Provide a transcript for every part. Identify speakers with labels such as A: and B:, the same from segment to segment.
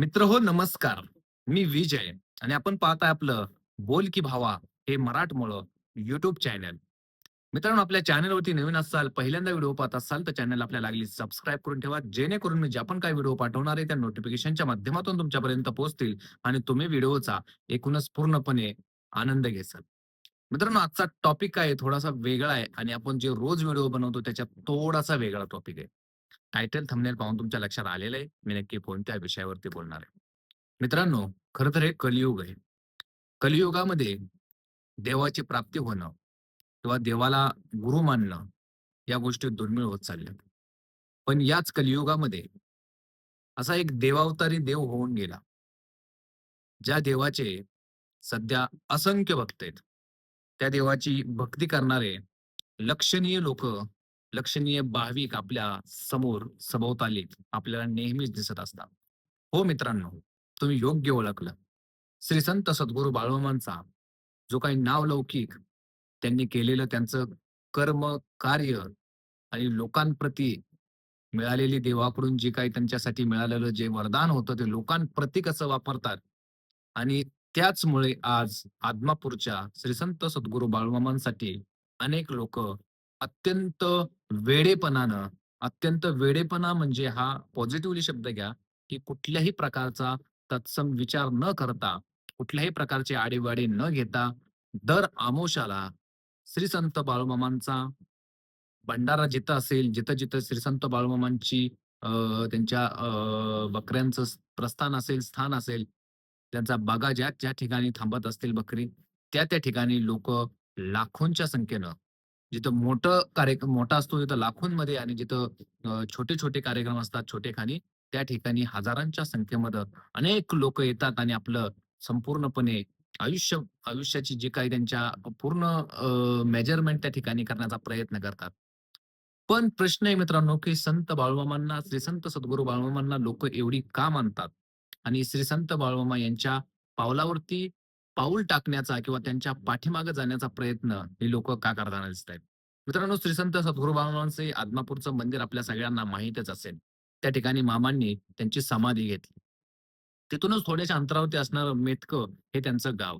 A: मित्र हो नमस्कार. मी विजय आणि आपण पाहताय आपलं बोल की भावा हे मराठमोळं युट्यूब चॅनल मित्रांनो आपल्या चॅनलवरती नवीन असाल पहिल्यांदा व्हिडिओ पाहत असाल तर चॅनल आपल्या लागली सबस्क्राईब करून ठेवा. जेणेकरून मी जे आपण काही व्हिडिओ पाठवणार आहे त्या नोटिफिकेशनच्या माध्यमातून तुमच्यापर्यंत पोहोचतील आणि तुम्ही व्हिडिओचा एकूणच पूर्णपणे आनंद घेसाल. मित्रांनो आजचा टॉपिक काय आहे? थोडासा वेगळा आहे आणि आपण जे रोज व्हिडिओ बनवतो त्याच्यात थोडासा वेगळा टॉपिक आहे. टायटल थंबनेल पाहून तुमच्या लक्षात आलेलं आहे. मी नक्की कोणत्या विषयावरती बोलणार आहे. मित्रांनो खर तर हे कलियुग आहे. कलियुगामध्ये देवाची प्राप्ती होणं किंवा देवाला गुरु मानणं या गोष्टी दुर्मिळ होत चालल्या पण याच कलियुगामध्ये असा एक देवावतारी देव होऊन गेला. ज्या देवाचे सध्या असंख्य भक्त आहेत. त्या देवाची भक्ती करणारे लक्षणीय लोक लक्षणीय भाविक आपल्यासमोर सभोवताली आपल्याला नेहमीच दिसत असतात. हो मित्रांनो तुम्ही योग्य ओळखलं. श्री संत सद्गुरू बाळमामांचा जो काही नावलौकिक त्यांनी केलेलं त्यांचं कर्म कार्य आणि लोकांप्रती मिळालेली देवाकडून जे काही त्यांच्यासाठी मिळालेलं जे वरदान होतं ते लोकांप्रती कसं वापरतात आणि त्याचमुळे आज आदमापूरच्या श्री संत सद्गुरू बाळमामांसाठी अनेक लोक अत्यंत वेडेपणानं अत्यंत वेडेपणा म्हणजे हा पॉझिटिव्हली शब्द घ्या की कुठल्याही प्रकारचा तत्सम विचार न करता कुठल्याही प्रकारचे आडेवाडे न घेता दर आमोशाला श्री संत बाळूमामांचा भंडारा जिथं असेल जिथं जिथं श्री संत बाळूमामांची अं, त्यांच्या अं, बकऱ्यांचं प्रस्थान असेल स्थान असेल त्यांचा बागा ज्या ज्या ठिकाणी थांबत असतील बकरी त्या त्या ठिकाणी लोक लाखोंच्या संख्येनं जिथं मोठं कार्यक्रम मोठा असतो तिथं लाखोंमध्ये आणि जिथं छोटे छोटे कार्यक्रम असतात छोटे खाणी त्या ठिकाणी हजारांच्या संख्येमध्ये अनेक लोक येतात आणि आपलं संपूर्णपणे आयुष्य आयुष्याची जी काही त्यांच्या पूर्ण मेजरमेंट त्या ठिकाणी करण्याचा प्रयत्न करतात. पण प्रश्न आहे मित्रांनो की संत बाळूमामांना श्री संत सद्गुरू बाळूमामांना लोक एवढी का मानतात? आणि श्री संत बाळूमामा यांच्या पावलावरती पाऊल टाकण्याचा किंवा त्यांच्या पाठीमागे जाण्याचा प्रयत्न हे लोक का करताना दिसत आहेत मित्रांनो श्री संत सद्गुरू आदमापूरचं मंदिर आपल्या सगळ्यांना माहीतच असेल. त्या ठिकाणी मामांनी त्यांची समाधी घेतली. तिथूनच थोड्याशा अंतरावरती असणारं मेटकं हे त्यांचं गाव.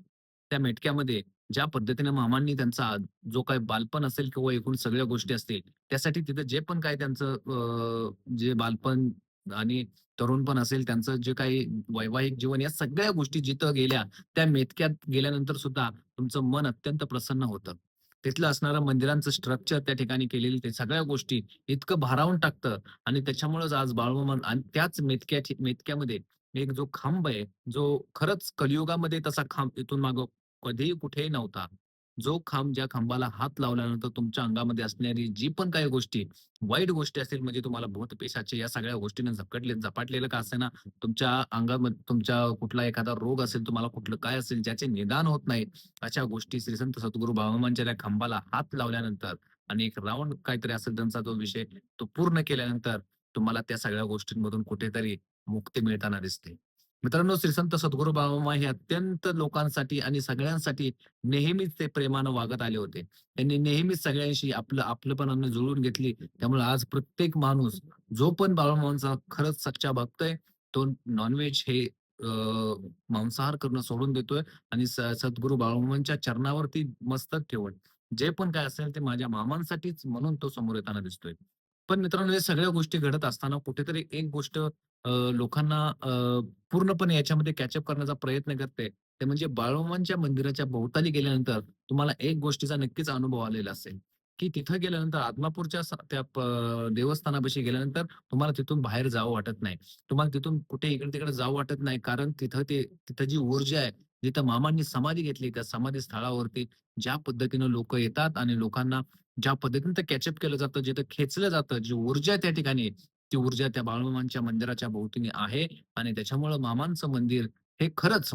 A: त्या मेटक्यामध्ये ज्या पद्धतीने मामांनी त्यांचा जो काही बालपण असेल किंवा एकूण सगळ्या गोष्टी असतील त्यासाठी तिथं जे पण काय त्यांचं अं, जे बालपण आणि तरुण पण असेल त्यांचं जे काही वैवाहिक जीवन या सगळ्या गोष्टी जिथं गेल्या त्या मेतक्यात गेल्यानंतर सुद्धा तुमचं मन अत्यंत प्रसन्न होतं. तिथलं असणारं मंदिरांचं स्ट्रक्चर त्या ठिकाणी केलेली ते सगळ्या गोष्टी इतकं भारावून टाकतं आणि त्याच्यामुळेच आज बाळवमन आणि त्याच मेतक्या मेतक्यामध्ये एक जो खांब आहे जो खरंच कलियुगामध्ये तसा खांब इथून मागं कधीही कुठेही नव्हता. जो खांब ज्या खांबाला हात लावल्यानंतर तुमच्या अंगामध्ये असणारी जी पण काही गोष्टी वाईट गोष्टी असतील म्हणजे तुम्हाला भूत पेशाचे या सगळ्या गोष्टीने झपटले झपाटलेलं का असे ना तुमच्या अंगामध्ये तुमच्या कुठला एखादा रोग असेल तुम्हाला कुठलं काय असेल ज्याचे निदान होत नाही अशा गोष्टी श्री संत सद्गुरू बाबांच्या त्या खांबाला हात लावल्यानंतर आणि एक राऊंड काहीतरी असेल त्यांचा तो विषय तो पूर्ण केल्यानंतर तुम्हाला त्या सगळ्या गोष्टींमधून कुठेतरी मुक्ती मिळताना दिसते. मित्रांनो श्री संत सद्गुरू बाबा हे अत्यंत लोकांसाठी आणि सगळ्यांसाठी नेहमीच ते प्रेमानं वागत आले होते. त्यांनी नेहमीच सगळ्यांशी आपलं आपलंपणानं जुळून घेतली. त्यामुळे आज प्रत्येक माणूस जो पण बाळूमामांचा खरंच सच्चा भक्त आहे तो नॉनव्हेज हे अं, मांसाहार करणं सोडून देतोय आणि सद्गुरू बाळूमामांच्या चरणावरती मस्तक ठेवून जे पण काय असेल ते माझ्या मामांसाठीच म्हणून तो समोर येताना दिसतोय. पण मित्रांनो हे सगळ्या गोष्टी घडत असताना कुठेतरी एक गोष्ट लोकांना पूर्णपणे याच्यामध्ये कॅचअप करण्याचा प्रयत्न करते. ते म्हणजे बाळोमांच्या मंदिराच्या भोवताली गेल्यानंतर तुम्हाला एक गोष्टीचा नक्कीच अनुभव आलेला असेल की तिथं गेल्यानंतर आदमापूरच्या त्या देवस्थानापाशी गेल्यानंतर तुम्हाला तिथून बाहेर जावं वाटत नाही. तुम्हाला तिथून कुठे इकडे तिकडे जावं वाटत नाही कारण तिथं ते तिथं जी ऊर्जा आहे जिथं मामांनी समाधी घेतली त्या समाधी स्थळावरती ज्या पद्धतीनं लोक येतात आणि लोकांना ज्या पद्धतीनं ते कॅचअप केलं जातं जिथं खेचलं जातं जी ऊर्जा त्या ठिकाणी ती ऊर्जा त्या बाळूमामांच्या मंदिराच्या भोवतीने आहे आणि त्याच्यामुळं मामांचं मंदिर हे खरंच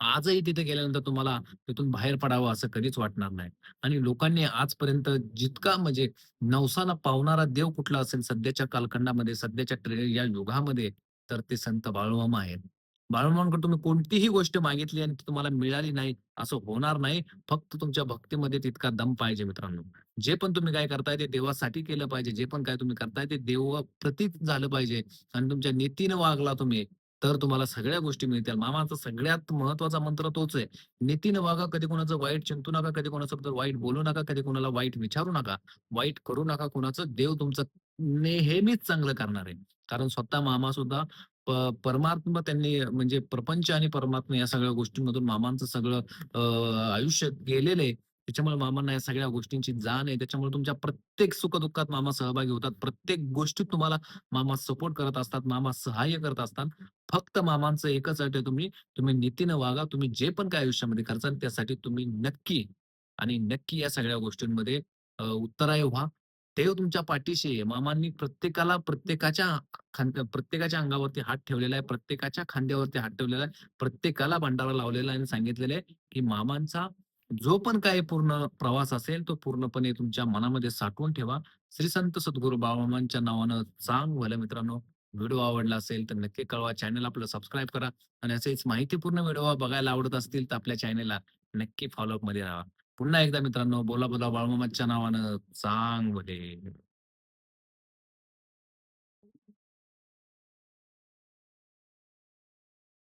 A: आजही तिथे गेल्यानंतर तुम्हाला तिथून बाहेर पडावं असं कधीच वाटणार नाही. आणि लोकांनी आजपर्यंत जितका म्हणजे नवसाला पावणारा देव कुठला असेल सध्याच्या कालखंडामध्ये सध्याच्या ट्रे- या युगामध्ये तर ते संत बाळूमामा आहेत. बाळूमामांकडे तुम्ही कोणतीही गोष्ट मागितली आणि ती तुम्हाला मिळाली नाही असं होणार नाही फक्त तुमच्या भक्तीमध्ये तितका दम पाहिजे मित्रांनो जे पण तुम्ही काय करताय ते देवासाठी केलं पाहिजे जे पण काय तुम्ही करताय ते देव प्रतीक झालं पाहिजे आणि तुमच्या नीतीनं वागला तुम्ही तर तुम्हाला सगळ्या गोष्टी मिळतील. मामाचा सगळ्यात महत्त्वाचा मंत्र तोच आहे. नीतीनं वागा, कधी कोणाचं वाईट चिंतू नका, कधी कोणाचं वाईट बोलू नका, कधी कोणाला वाईट विचारू नका, वाईट करू नका कोणाचं देव तुमचं नेहमीच चांगलं करणार आहे. कारण स्वतः मामा सुद्धा परमात्मा त्यांनी म्हणजे प्रपंच आणि परमात्मा या सगळ्या गोष्टींमधून मामांचं सगळं आयुष्य गेलेलं आहे. त्याच्यामुळे मामांना या सगळ्या गोष्टींची जाण आहे. त्याच्यामुळे तुमच्या प्रत्येक सुखदुःखात मामा सहभागी होतात. प्रत्येक गोष्टीत तुम्हाला मामा सपोर्ट करत असतात. मामा सहाय्य करत असतात. फक्त मामांचं एकच अट आहे तुम्ही, तुम्ही नीतीनं वागा. तुम्ही जे पण काय आयुष्यामध्ये करचाल त्यासाठी तुम्ही नक्की आणि नक्की या सगळ्या गोष्टींमध्ये उत्तराय व्हा. देव तुमच्या पाठीशी आहे. मामांनी प्रत्येकाला प्रत्येकाच्या प्रत्येकाच्या अंगावरती हात ठेवलेला आहे. प्रत्येकाच्या खांद्यावरती हात ठेवलेला आहे. प्रत्येकाला भंडारा लावलेला आहे आणि सांगितलेलं आहे, की मामांचा जो पण काही पूर्ण प्रवास असेल, तो पूर्णपणे तुमच्या मनामध्ये साठवून ठेवा. श्री संत सद्गुरू बाबामांच्या नावानं चांग भलं मित्रांनो. व्हिडिओ आवडला असेल तर नक्की कळवा. चॅनल आपलं सबस्क्राईब करा आणि असेच माहितीपूर्ण व्हिडिओ बघायला आवडत असतील तर आपल्या चॅनलला नक्की फॉलोअपमध्ये राहा. पुन्हा एकदा मित्रांनो, बोला बोला बाळमामाच्या नावानं चांगले